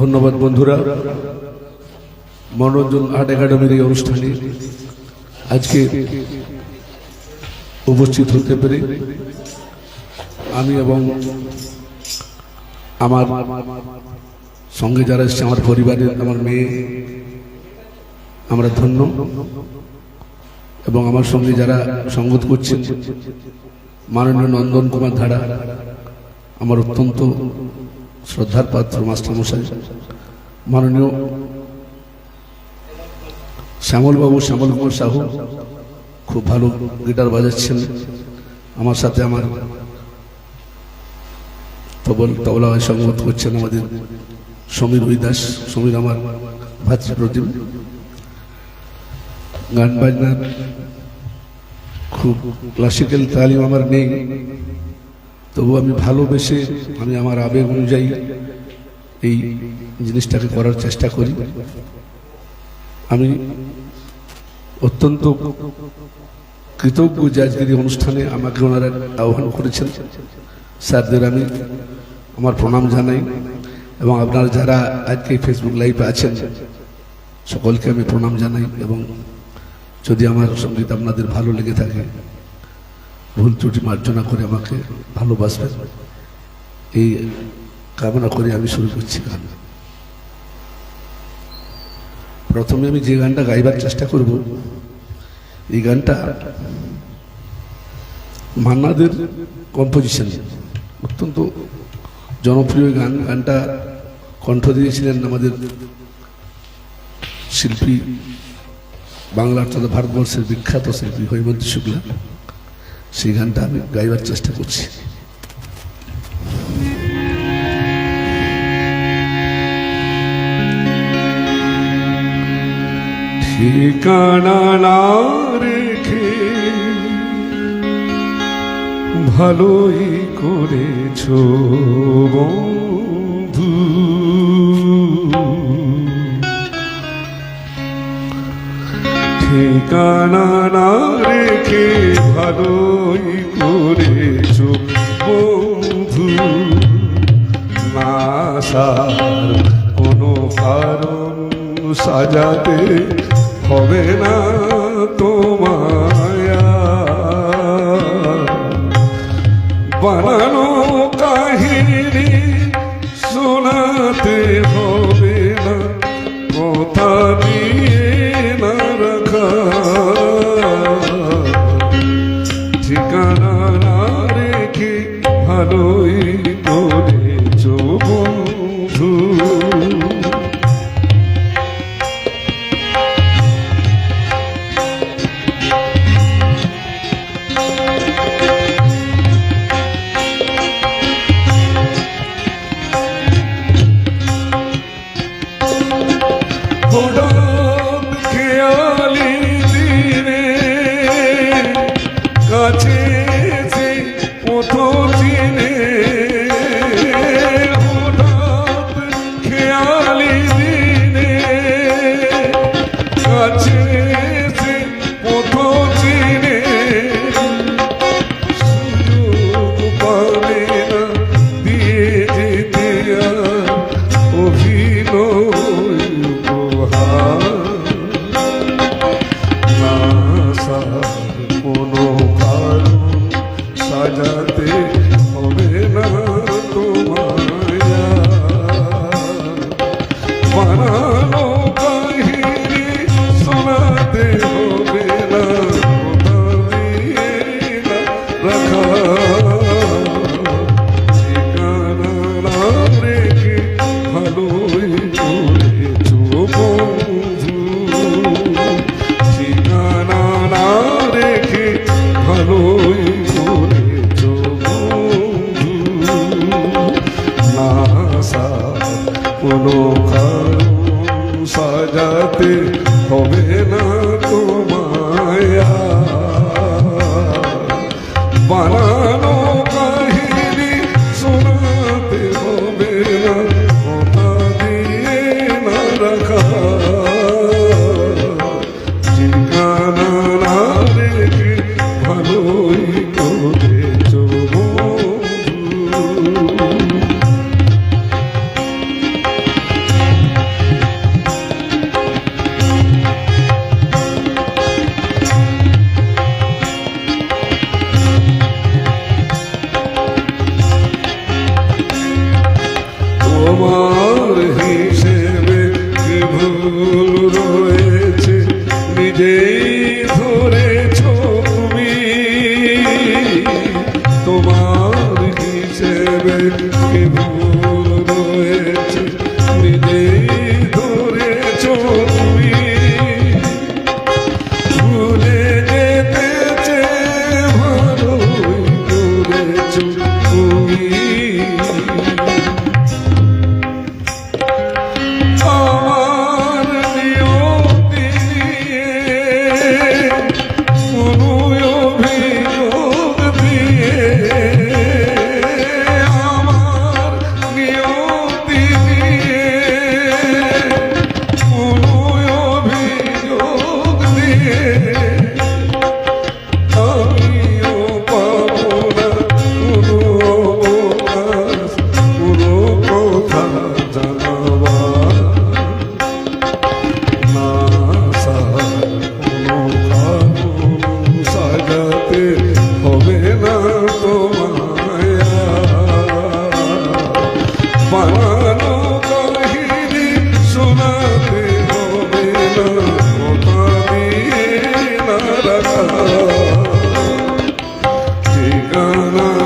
ধন্যবাদ বন্ধুরা। মনোরঞ্জন আর্ট একাডেমির এই অনুষ্ঠানে আজকে উপস্থিত হতে পেরে আমি এবং আমার সঙ্গে যারা এসছে, আমার পরিবারের, আমার মেয়ে, আমরা ধন্য। এবং আমার সঙ্গে যারা সঙ্গত করছেন, মাননীয় নন্দন কুমার ধারা, আমার অত্যন্ত শ্রদ্ধার পাত্র মাস্টারমশাই মাননীয় শ্যামলবাবু শ্যামল কুমার সাহু, খুব ভালো গিটার বাজাচ্ছেন। আমার সাথে আমার তবল তবলায় সংগত করছেন আমাদের সমীর দাস সমীর আমার ভাতৃপ্রতিম। গান বাজনার খুব ক্লাসিক্যাল তালিম আমার নেই। তবু আমি ভালোবেসে আমি আমার আবেগ অনুযায়ী এই জিনিসটাকে করার চেষ্টা করি। আমি অত্যন্ত কৃতজ্ঞ যে আজকের অনুষ্ঠানে আমাকে ওনারা আহ্বান করেছেন। স্যারদের আমি আমার প্রণাম জানাই এবং আপনারা যারা আজকে ফেসবুক লাইভে আছেন, সকলকে আমি প্রণাম জানাই এবং যদি আমার সংগীত আপনাদের ভালো লেগে থাকে ভুল ত্রুটি মার্জনা করে আমাকে ভালোবাসবেন। এই কামনা করে আমি শুরু করছি গান। প্রথমে আমি যে গানটা গাইবার চেষ্টা করব, এই গানটা মান্নাদের কম্পোজিশন অত্যন্ত জনপ্রিয় গান। গানটা কণ্ঠ দিয়েছিলেন আমাদের শিল্পী বাংলার তথা ভারতবর্ষের বিখ্যাত শিল্পী হৈমন্ত শুক্লা। সেই গানটা আমি গাইবার চেষ্টা করছি। ঠিকানা না রেখে ভালোই করেছ বন্ধু। ঠিকানা রেখে ভালোই করেছ, বন্ধু? না আসার কোনো কারণ সাজাতে হবে না তোমায় বানানো কাহিনী শোনাতে হবে না, কথা দিয়ে ঠিকানা রেখে ভালোই করেছ বানানো quem Oh.